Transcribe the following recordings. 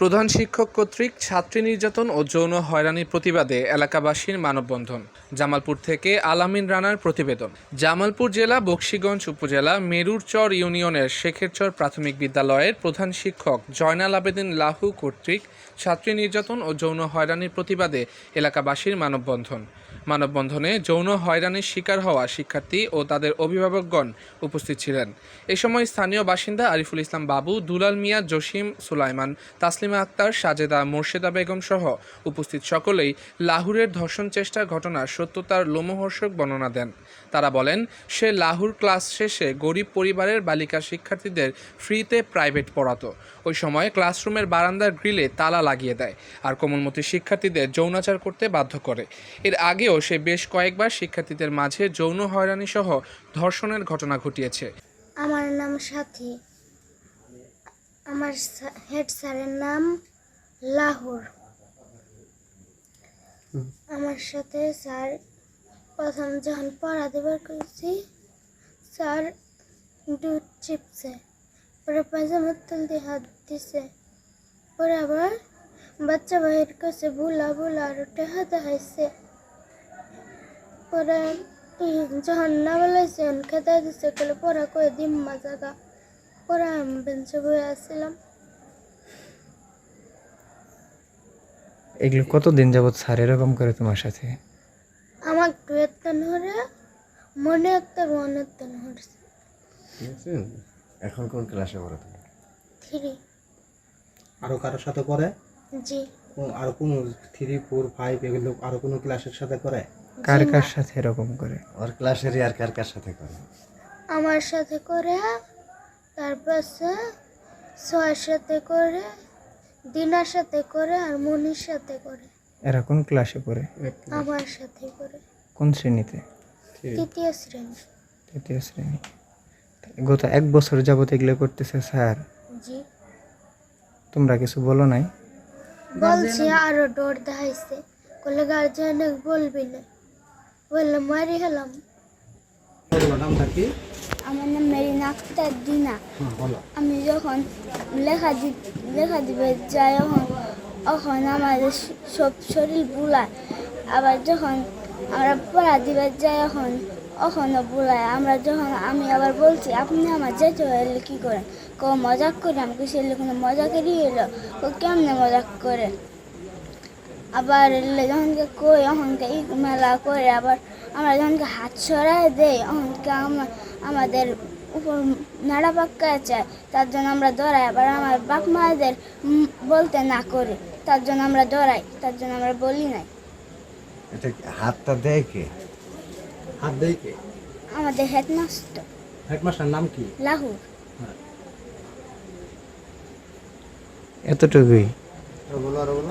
প্রধান শিক্ষক কর্তৃক ছাত্রী নির্যাতন ও যৌন হয়রানির প্রতিবাদে এলাকাবাসীর মানববন্ধন। জামালপুর থেকে আলামিন রানার প্রতিবেদন। জামালপুর জেলা, বক্সিগঞ্জ উপজেলা, মেরুরচর ইউনিয়নের শেখেরচর প্রাথমিক বিদ্যালয়ের প্রধান শিক্ষক জয়নাল আবেদিন লাহু কর্তৃক ছাত্রী নির্যাতন ও যৌন হয়রানির প্রতিবাদে এলাকাবাসীর মানববন্ধন। মানববন্ধনে যৌন হয়রানির শিকার হওয়া শিক্ষার্থী ও তাদের অভিভাবকগণ উপস্থিত ছিলেন। এ সময় স্থানীয় বাসিন্দা আরিফুল ইসলাম বাবু, দুলাল মিয়া, জসিম সুলাইমান, তাসলিমা আক্তার, সাজেদা মোর্শেদা বেগম সহ উপস্থিত সকলেই লাহুরের ধর্ষণ চেষ্টার ঘটনার সত্যতার লোমহর্ষক বর্ণনা দেন। তারা বলেন, সে লাহুর ক্লাস শেষে গরিব পরিবারের বালিকা শিক্ষার্থীদের ফ্রিতে প্রাইভেট পড়াতো। ওই সময় ক্লাসরুমের বারান্দার গ্রিলে তালা লাগিয়ে দেয় আর কোমলমতি শিক্ষার্থীদের যৌনাচার করতে বাধ্য করে। এর আগেও সে বেশ কয়েকবার শিক্ষার্থীদের মাঝে যৌন হয়রানি সহ ধর্ষণের ঘটনা ঘটিয়েছে। আমার নাম সাথী। আমার হেড স্যারের নাম লাহোর। আমার সাথে স্যার প্রথম যখন পড়া দেবার করেছি, স্যার দুধ চিপছে, পরে পায়জামার তল দিয়ে হাত দিছে, পরে আবার বাচ্চা বাহির কাছে বুলা বুলা আর টেহা দেখাইছে। পরে উম, যখন না বেলাইছে খেতে দিছে গেলে পড়া করে দিম্মা জায়গা পরে আমি বেঞ্চে বয়ে আসছিলাম এগুলো কতদিন যাবৎ স্যার এরকম করে তোমার সাথে? আমার দুয়েত্তন হরে মনে একটা মনে একটা হরছে এখন কোন ক্লাসে পড়ো তুমি? থ্রি আরও কারোর সাথে করে জি। আরও কোন থ্রি ফোর ফাইভ এগুলো আরও কোনো ক্লাসের সাথে করে কার কার সাথে এরকম করে? ওর ক্লাসেরই আর কার কার সাথে করে? আমার সাথে করে তারপর ছয়ের সাথে করে দিনার সাথে করে আর মনির সাথে করে। এরা কোন ক্লাসে পড়ে? আমার সাথে করে। কোন শ্রেণীতে? তৃতীয় শ্রেণি। তৃতীয় শ্রেণি। গত এক বছর যাবত এগুলো করতেছে স্যার। জি। তোমরা কিছু বলো নাই? বলছি আরও ডর দেখাইছে। বলে গার্জিয়ান বলবি না। বললাম মারি হলাম আমার নাম মেরিনা আক্তার দিনা হ্যাঁ আমি যখন লেখা দি লেখা দিবে যাই যখন তখন আমাদের সব শরীর বুলায়। আবার যখন আমরা পড়া দিবে যাই যখন ওখানে বুলায়। আমরা যখন আমি আবার বলছি আপনি আমার যেতে হলে কী করেন? ক মজাক করে? আমাকে সেগুলো কোনো মজাকেরই এলো। ও কেমনে মজাক করে? আবার যখনকে কই অহনকে মেলা করে আবার আমরা যখনকে হাত সরায় দেই অহনকে আমার আমাদের উপর নাড়া পাক্কা চায় তার জন্য আমরা দৌড়াই। আবার আমার বাপ মায়েদের বলতে না করে তার জন্য আমরা দৌড়াই তার জন্য আমরা বলি নাই। এটা হাতটা দেয় কে? হাত দেয় কে? আমাদের হেডমাস্টার। হেডমাস্টার নাম কি? লাহুর। এতটুকুই।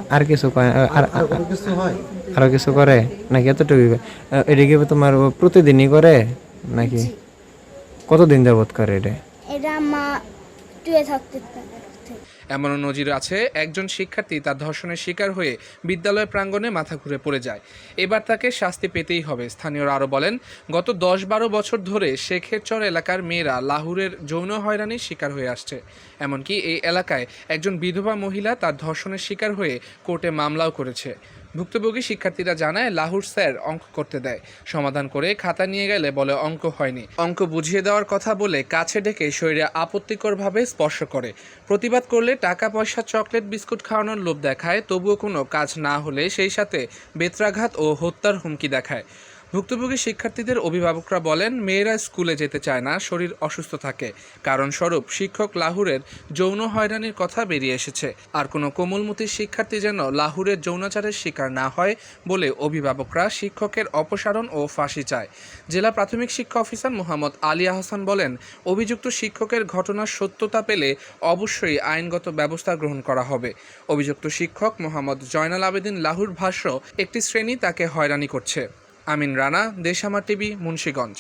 আরও কিছু কয় আর কিছু আরও কিছু করে? নাকি এতটুকু এটা কি তোমার প্রতিদিনই করে? নাকি? কতদিন যাবত করে এটা? এটা মা টুয়ে থাকতে থাকে এমনও নজির আছে, একজন শিক্ষার্থী তার ধর্ষণের শিকার হয়ে বিদ্যালয় প্রাঙ্গণে মাথা ঘুরে পড়ে যায়। এবার তাকে শাস্তি পেতেই হবে, স্থানীয়রা আরও বলেন, গত দশ বারো বছর ধরে শেখেরচর এলাকার মেয়েরা লাহুরের যৌন হয়রানির শিকার হয়ে আসছে। এমনকি এই এলাকায় একজন বিধবা মহিলা তার ধর্ষণের শিকার হয়ে কোর্টে মামলাও করেছে। ভুক্তভোগী শিক্ষার্থীরা জানায়, লাহুর স্যার অঙ্ক করতে দেয়। সমাধান করে খাতা নিয়ে গেলে বলে অঙ্ক হয়নি। অঙ্ক বুঝিয়ে দেওয়ার কথা বলে কাছে ডেকে শরীরে আপত্তিকরভাবে স্পর্শ করে। প্রতিবাদ করলে টাকা পয়সা চকলেট, বিস্কুট খাওয়ানোর লোভ দেখায়, তবুও কোনো কাজ না হলে সেই সাথে বেত্রাঘাত ও হত্যার হুমকি দেখায়। ভুক্তভোগী শিক্ষার্থীদের অভিভাবকরা বলেন, মেয়েরা স্কুলে যেতে চায় না, শরীর অসুস্থ থাকে। কারণস্বরূপ শিক্ষক লাহুরের যৌন হয়রানির কথা বেরিয়ে এসেছে। আর কোনো কোমলমতির শিক্ষার্থী যেন লাহুরের যৌনাচারের শিকার না হয় বলে অভিভাবকরা শিক্ষকের অপসারণ ও ফাঁসি চায়। জেলা প্রাথমিক শিক্ষা অফিসার মোহাম্মদ আলী আহসান বলেন, অভিযুক্ত শিক্ষকের ঘটনার সত্যতা পেলে অবশ্যই আইনগত ব্যবস্থা গ্রহণ করা হবে। অভিযুক্ত শিক্ষক মোহাম্মদ জয়নাল আবেদিন লাহুর ভাষ্য, একটি শ্রেণি তাকে হয়রানি করছে। আমিন রানা দেশামা টিভি মুন্সীগঞ্জ।